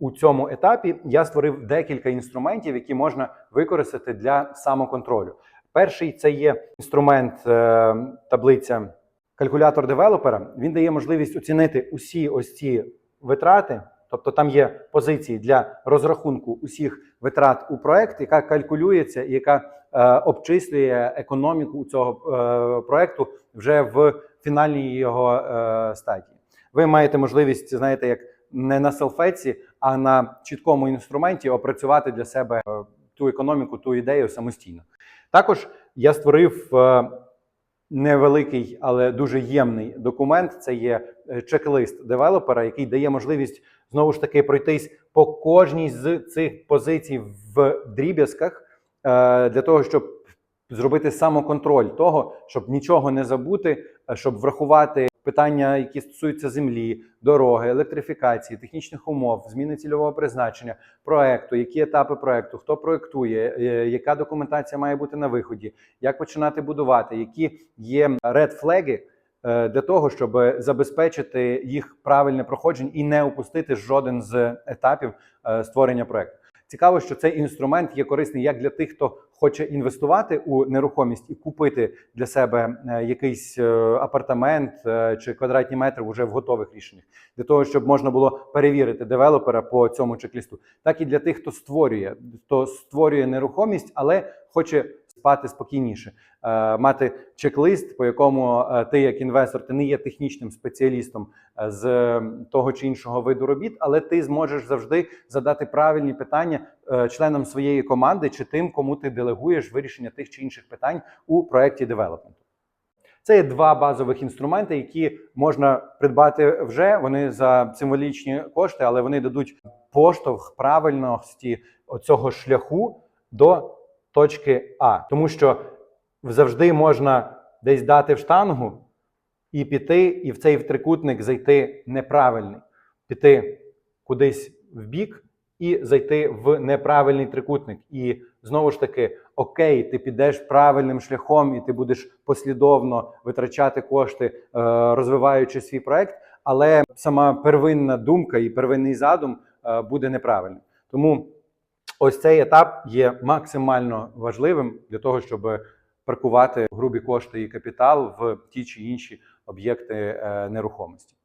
У цьому етапі я створив декілька інструментів, які можна використати для самоконтролю. Перший це є інструмент е, таблиця калькулятор девелопера. Він дає можливість оцінити усі ось ці витрати. Тобто там є позиції для розрахунку усіх витрат у проект, яка калькулюється і яка е, обчислює економіку цього е, проекту вже в фінальній його стадії. Ви маєте можливість, знаєте, як не на селфеці, а на чіткому інструменті опрацювати для себе е, ту економіку, ту ідею самостійно. Також я створив е, невеликий, але дуже ємний документ. Це є е, чек-лист девелопера, який дає можливість знову ж таки пройтись по кожній з цих позицій в дріб'язках для того, щоб зробити самоконтроль того, щоб нічого не забути, щоб врахувати питання, які стосуються землі, дороги, електрифікації, технічних умов, зміни цільового призначення, проекту, які етапи проекту, хто проектує, е, яка документація має бути на виході, як починати будувати, які є редфлеги е, для того, щоб забезпечити їх правильне проходження і не упустити жоден з етапів е, створення проекту. Цікаво, що цей інструмент є корисний як для тих, хто хоче інвестувати у нерухомість і купити для себе е, якийсь е, апартамент е, чи квадратні метри вже в готових рішеннях, для того, щоб можна було перевірити девелопера по цьому чек-лісту, так і для тих, хто створює, хто створює нерухомість, але хоче спати спокійніше, е, мати чек-лист, по якому е, ти, як інвестор, ти не є технічним спеціалістом е, з того чи іншого виду робіт, але ти зможеш завжди задати правильні питання членам своєї команди чи тим, кому ти делегуєш вирішення тих чи інших питань у проєкті девелопменту. Це є два базових інструменти, які можна придбати вже. Вони за символічні кошти, але вони дадуть поштовх правильності оцього шляху до точки А. Тому що завжди можна десь дати в штангу і піти, і в цей трикутник зайти неправильний, піти кудись в бік і зайти в неправильний трикутник. І знову ж таки, окей, ти підеш правильним шляхом, і ти будеш послідовно витрачати кошти, е, розвиваючи свій проект, але сама первинна думка і первинний задум е, буде неправильним. Тому ось цей етап є максимально важливим для того, щоб паркувати грубі кошти і капітал в ті чи інші об'єкти е, нерухомості.